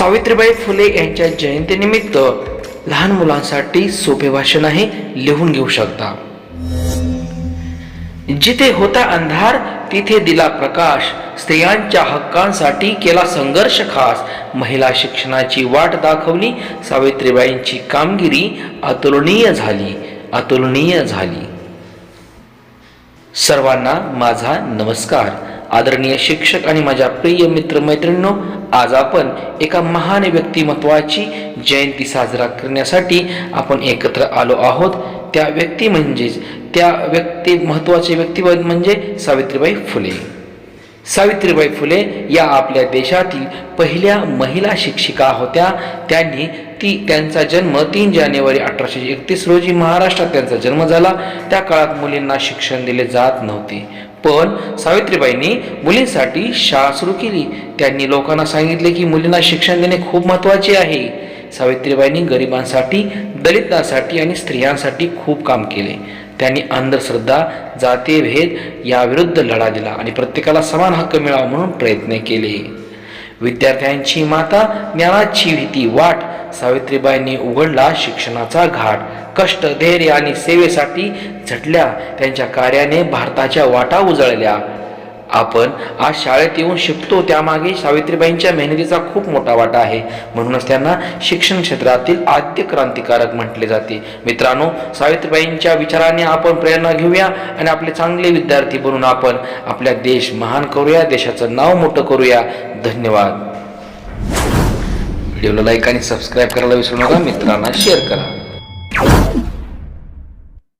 सावित्रीबाई फुले यांच्या जयंतीनिमित्त लहान मुलांसाठी सोपे भाषण आहे लिहून घेऊ शकता. जिथे होता अंधार तिथे दिला प्रकाश. स्त्रियांच्या हक्कांसाठी केला संघर्ष खास. महिला शिक्षणाची वाट दाखवली सावित्रीबाईंची कामगिरी अतुलनीय झाली अतुलनीय झाली. सर्वांना माझा नमस्कार. आदरणीय शिक्षक आणि माझ्या प्रिय मित्रमैत्रिणींनो आज आपण एका महान व्यक्तिमत्वाची जयंती साजरा करण्यासाठी आपण एकत्र आलो आहोत. त्या व्यक्ती म्हणजेच त्या व्यक्ती महत्त्वाचे व्यक्तिमत्व म्हणजे सावित्रीबाई फुले. सावित्रीबाई फुले या आपल्या देशातील पहिल्या महिला शिक्षिका होत्या. त्यांनी ती त्यांचा जन्म तीन जानेवारी अठराशे एकतीस रोजी महाराष्ट्रात त्यांचा जन्म झाला. त्या काळात मुलींना शिक्षण दिले जात नव्हते. पण सावित्रीबाईंनी मुलींसाठी शाळा सुरू केली. त्यांनी लोकांना सांगितले की मुलींना शिक्षण देणे खूप महत्त्वाचे आहे. सावित्रीबाईंनी गरिबांसाठी दलितांसाठी आणि स्त्रियांसाठी खूप काम केले. त्यांनी अंधश्रद्धा जातीभेद याविरुद्ध लढा दिला आणि प्रत्येकाला समान हक्क मिळावा म्हणून प्रयत्न केले. विद्यार्थ्यांची माता ज्ञानाची भीती वाट. सावित्रीबाईंनी उघडला शिक्षणाचा घाट. कष्ट धैर्य आणि सेवेसाठी झटल्या. त्यांच्या कार्याने भारताच्या वाटा उजळल्या. आपण आज शाळेत येऊन शिकतो त्यामागे सावित्रीबाईंच्या मेहनतीचा खूप मोठा वाटा आहे. म्हणूनच त्यांना शिक्षण क्षेत्रातील आद्य क्रांतिकारक म्हटले जाते. मित्रांनो सावित्रीबाईंच्या विचाराने आपण प्रेरणा घेऊया आणि आपले चांगले विद्यार्थी बनून आपण आपल्या देश महान करूया देशाचं नाव मोठं करूया. धन्यवाद. व्हिडिओला लाईक आणि सबस्क्राईब करायला विसरू नका मित्रांना शेअर करा.